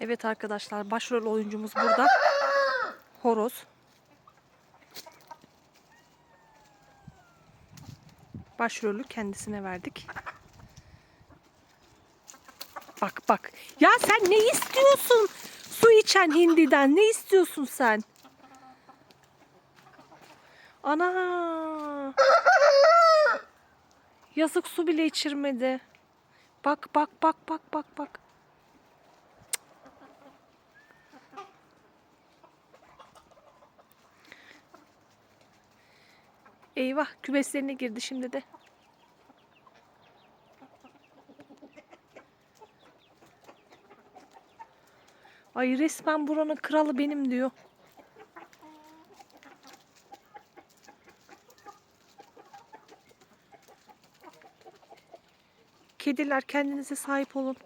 Evet arkadaşlar başrol oyuncumuz burada. Horoz. Başrolü kendisine verdik. Bak bak. Ya sen ne istiyorsun? Su içen hindiden ne istiyorsun sen? Ana. Yazık su bile içirmedi. Bak bak bak bak bak bak. Eyvah kümeslerine girdi şimdi de. Ay resmen buranın kralı benim diyor. Kediler kendinize sahip olun.